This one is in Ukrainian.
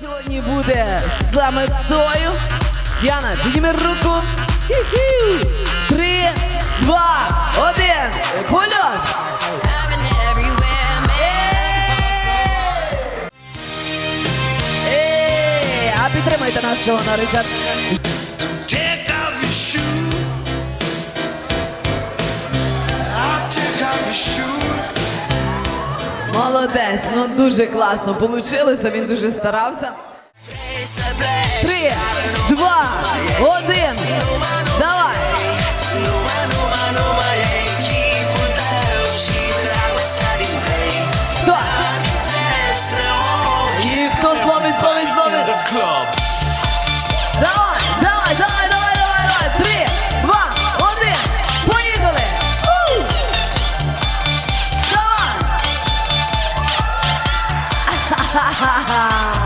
сьогодні буде саме тою. Яна, підніми руку. Хі-хі. Три, два, один. Польот! Ей, а підтримайте нашого наречат. Молодець, ну дуже класно получилося, він дуже старався. Три, два, один. Давай! Numa, numa, numa, Yankee. Punta eu 哈哈。